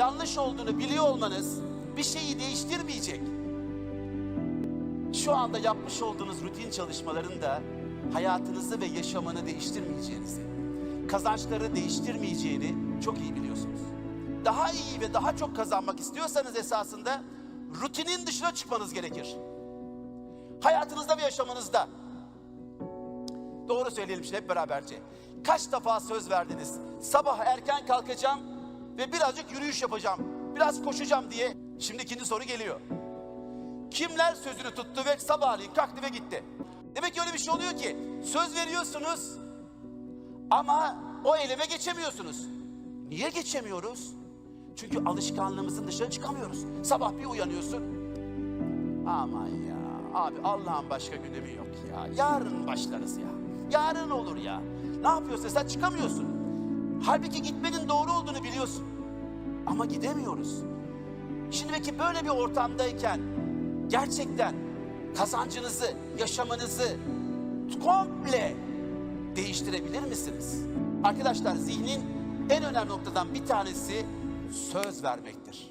yanlış olduğunu biliyor olmanız bir şeyi değiştirmeyecek. Şu anda yapmış olduğunuz rutin çalışmaların da hayatınızı ve yaşamını değiştirmeyeceğinizi, kazançları değiştirmeyeceğini çok iyi biliyorsunuz. Daha iyi ve daha çok kazanmak istiyorsanız esasında rutinin dışına çıkmanız gerekir. Hayatınızda ve yaşamınızda. Doğru söyleyelim şimdi hep beraberce. Kaç defa söz verdiniz? Sabah erken kalkacağım ve birazcık yürüyüş yapacağım. Biraz koşacağım diye. Şimdi ikinci soru geliyor. Kimler sözünü tuttu ve sabahleyin kalktı ve gitti? Demek ki öyle bir şey oluyor ki söz veriyorsunuz ama o eyleme geçemiyorsunuz. Niye geçemiyoruz? Çünkü alışkanlığımızın dışına çıkamıyoruz. Sabah bir uyanıyorsun. Aman ya abi Allah'ın başka gündemi yok ya. Yarın başlarız ya. Yarın olur ya. Ne yapıyorsun sen çıkamıyorsun. Halbuki gitmenin doğru olduğunu biliyorsun. Ama gidemiyoruz. Şimdi peki böyle bir ortamdayken gerçekten kazancınızı, yaşamınızı komple değiştirebilir misiniz? Arkadaşlar zihnin en önemli noktadan bir tanesi söz vermektir.